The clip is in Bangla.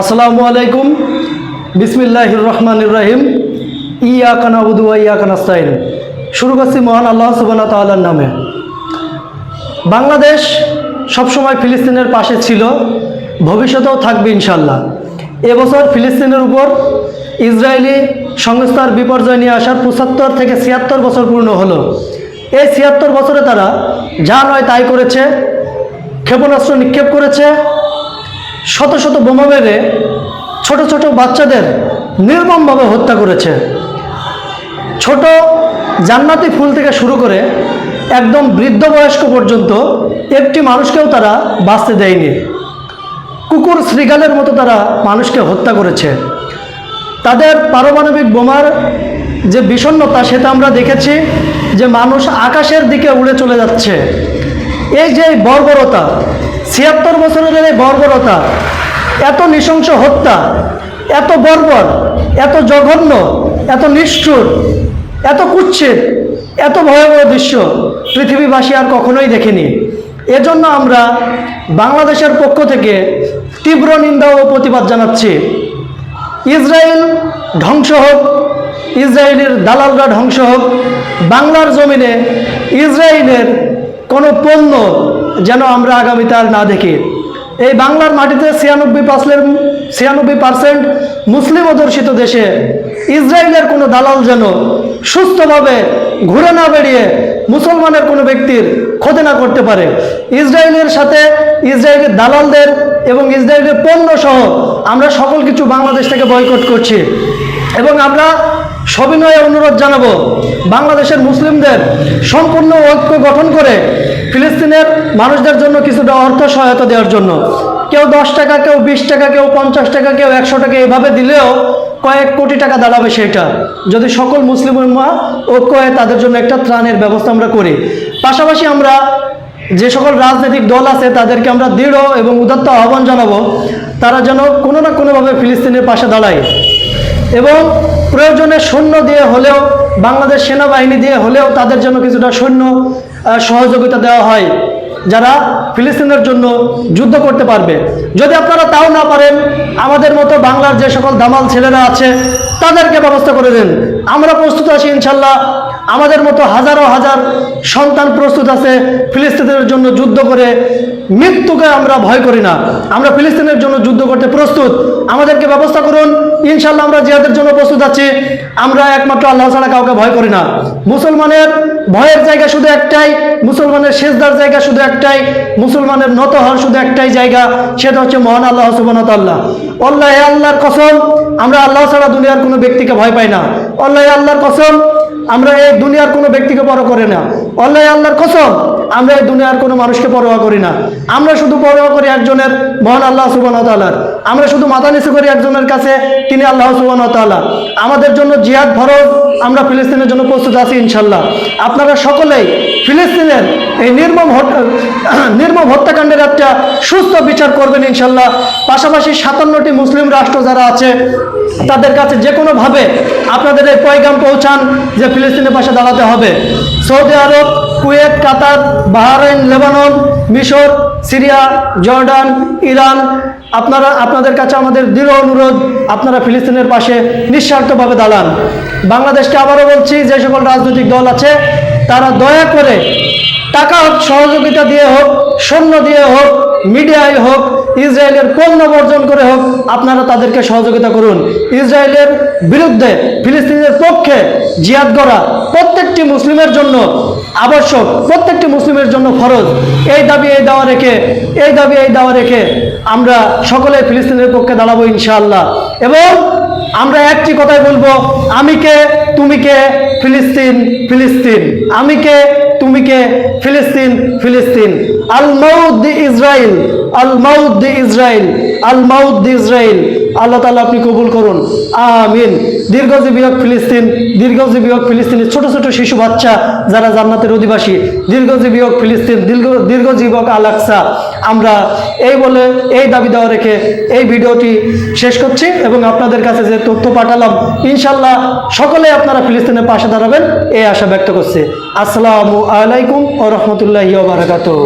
আসসালামু আলাইকুম। বিসমিল্লাহির রহমানির রহিম। ইয়া কানা উদু ইয়া কানাস্তাইন শুরু করছি মহান আল্লাহ সুবানা তাল্লার নামে। বাংলাদেশ সবসময় ফিলিস্তিনের পাশে ছিল, ভবিষ্যতেও থাকবে ইনশাল্লাহ এবছর ফিলিস্তিনের উপর ইসরায়েলি সংস্থার বিপর্যয় নিয়ে আসার পঁচাত্তর থেকে ছিয়াত্তর বছর পূর্ণ হলো। এই ছিয়াত্তর বছরে তারা যা নয় তাই করেছে, ক্ষেপণাস্ত্র নিক্ষেপ করেছে শত শত বোমা মেরে ছোট ছোট বাচ্চাদের নির্মমভাবে হত্যা করেছে। ছোট জান্নাতি ফুল থেকে শুরু করে একদম বৃদ্ধ বয়স্ক পর্যন্ত একটি মানুষকেও তারা বাঁচতে দেয়নি। কুকুর শ্রীগালের মতো তারা মানুষকে হত্যা করেছে। তাদের পারমাণবিক বোমার যে বিষণ্ণতা সেটা আমরা দেখেছি যে মানুষ আকাশের দিকে উড়ে চলে যাচ্ছে। এই যে বর্বরতা ছিয়াত্তর বছরের এই বর্বরতা, এত নৃশংস হত্যা, এত বর্বর, এত জঘন্য, এত নিষ্ঠুর, এত কুচ্ছিত, এত ভয়াবহ দৃশ্য পৃথিবীবাসী আর কখনোই দেখেনি। এজন্য আমরা বাংলাদেশের পক্ষ থেকে তীব্র নিন্দা ও প্রতিবাদ জানাচ্ছি। ইসরায়েল ধ্বংস হোক, ইসরায়েলের দালালরা ধ্বংস হোক, বাংলার জমিনে ইসরায়েলের কোনো পণ্য যেন আমরা আগামীতে আর না দেখি। এই বাংলার মাটিতে ছিয়ানব্বই পার্সেন্ট ছিয়ানব্বই পার্সেন্ট মুসলিম অধ্যুষিত দেশে। ইসরায়েলের কোনো দালাল যেন সুস্থভাবে ঘুরে না বেরিয়ে মুসলমানের কোনো ব্যক্তির ক্ষতি না করতে পারে। ইসরায়েলের সাথে ইসরায়েলের দালালদের এবং ইসরায়েলের পণ্য সহ আমরা সকল কিছু বাংলাদেশ থেকে বয়কট করছি। এবং আমরা সবিনয়ে অনুরোধ জানাব বাংলাদেশের মুসলিমদের সম্পূর্ণ ঐক্য গঠন করে ফিলিস্তিনের মানুষদের জন্য কিছুটা অর্থ সহায়তা দেওয়ার জন্য। কেউ দশ টাকা, কেউ বিশ টাকা, কেউ পঞ্চাশ টাকা, কেউ একশো টাকা এভাবে দিলেও কয়েক কোটি টাকা দাঁড়াবে সেটা যদি সকল মুসলিম মা ঐক্য হয় তাদের জন্য একটা ত্রাণের ব্যবস্থা আমরা করি। পাশাপাশি আমরা যে সকল রাজনৈতিক দল আছে তাদেরকে আমরা দৃঢ় এবং উদাত্ত আহ্বান জানাব, তারা যেন কোনো না কোনোভাবে ফিলিস্তিনের পাশে দাঁড়ায়। এবং প্রয়োজনে সৈন্য দিয়ে হলেও, বাংলাদেশ সেনাবাহিনী দিয়ে হলেও তাদের জন্য কিছুটা সৈন্য সহযোগিতা দেওয়া হয়, যারা ফিলিস্তিনের জন্য যুদ্ধ করতে পারবে। যদি আপনারা তাও না পারেন, আমাদের মতো বাংলার যে সকল দামাল ছেলেরা আছে, তাদেরকে ব্যবস্থা করে দেন। আমরা প্রস্তুত আছি ইনশাল্লাহ আমাদের মতো হাজারো হাজার সন্তান প্রস্তুত আছে ফিলিস্তিনের জন্য যুদ্ধ করে মৃত্যুকে আমরা ভয় করি না। আমরা ফিলিস্তিনের জন্য যুদ্ধ করতে প্রস্তুত। আমাদেরকে ব্যবস্থা করুন। ইনশাল্লাহ আমরা জিহাদের জন্য প্রস্তুত আছি। আমরা একমাত্র আল্লাহ ছাড়া কাউকে ভয় করি না। মুসলমানের ভয়ের জায়গা শুধু একটাই, মুসলমানের শেষদার জায়গা শুধু একটাই, মুসলমানের নত হওয়ার শুধু একটাই জায়গা, সেটা হচ্ছে মহান আল্লাহ সুবানত আল্লাহ আল্লাহ আল্লাহর কসম, আমরা আল্লাহ ছাড়া দুনিয়ার কোনো ব্যক্তিকে ভয় পাই না। আল্লাহ আল্লাহর কসম আমরা এই দুনিয়ার কোনো ব্যক্তিকে পরোয়া করি না। অল্লাহ আল্লাহর কসম, আমরা এই দুনিয়ার কোনো মানুষকে পরোয়া করি না। আমরা শুধু পরোয়া করি একজনের মহান আল্লাহ সুবান তাল্লার আমরা শুধু মাথা নিচু করি একজনের কাছে, তিনি আল্লাহ সুবান তাল্লাহ আমাদের জন্য জিহাদ ফরজ, আমরা ফিলিস্তিনের জন্য প্রস্তুত আছি ইনশাল্লাহ আপনারা সকলেই ফিলিস্তিনের এই নির্মম নির্মম হত্যাকাণ্ডের একটা সুস্থ বিচার করবেন ইনশাল্লাহ পাশাপাশি সাতান্নটি মুসলিম রাষ্ট্র যারা আছে তাদের কাছে যে কোনোভাবে আপনাদের এই পয়গাম পৌঁছান যে ফিলিস্তিনের পাশে দাঁড়াতে হবে। Saudi Arab, Kuwait, Qatar, Bahrain, Lebanon, মিশর, সিরিয়া, জর্ডান, ইরান, আপনারা, আপনাদের কাছে আমাদের দৃঢ় অনুরোধ, আপনারা ফিলিস্তিনের পাশে নিঃস্বার্থভাবে দাঁড়ান। বাংলাদেশকে আবারও বলছি, যে সকল রাজনৈতিক দল আছে, তারা দয়া করে টাকা হোক, সহযোগিতা দিয়ে হোক, সৈন্য দিয়ে হোক, মিডিয়ায় হোক ইসরায়েলের পণ্য বর্জন করে হোক, আপনারা তাদেরকে সহযোগিতা করুন। ইসরায়েলের বিরুদ্ধে ফিলিস্তিনের পক্ষে জিয়াদ করা প্রত্যেকটি মুসলিমের জন্য আবশ্যক, প্রত্যেকটি মুসলিমের জন্য ফরজ। এই দাবি, এই দাওয়া রেখে, এই দাবি, এই দাওয়া রেখে আমরা সকলে ফিলিস্তিনের পক্ষে দাঁড়াবো ইনশাআল্লাহ। এবং আমরা একটি কথাই বলব, আমি কে, তুমি কে, ফিলিস্তিন ফিলিস্তিন। আমি কে, তুমি কে, ফিলিস্তিন ফিলিস্তিন। আল মাউদ দি ইসরায়েল আল মাউদ দি ইসরায়েল আল মাউদ দি ইসরায়েল আল্লাহ তাআলা আপনি কবুল করুন। আমিন। দীর্ঘজীবী হোক ফিলিস্তিন, দীর্ঘজীবী হোক ফিলিস্তিনের ছোট ছোট শিশু বাচ্চা যারা জান্নাতের অধিবাসী, দীর্ঘজীবী হোক ফিলিস্তিন, দীর্ঘ, দীর্ঘজীবী হোক আলাক্সা আমরা এই বলে এই দাবি দেওয়া রেখে এই ভিডিওটি শেষ করছি এবং আপনাদের কাছে যে তথ্য পাঠালাম ইনশাল্লাহ সকলে আপনারা ফিলিস্তিনের পাশে দাঁড়াবেন, এই আশা ব্যক্ত করছে। আসসালামু আলাইকুম ও রহমতুল্লাহি বারাকাতুহ।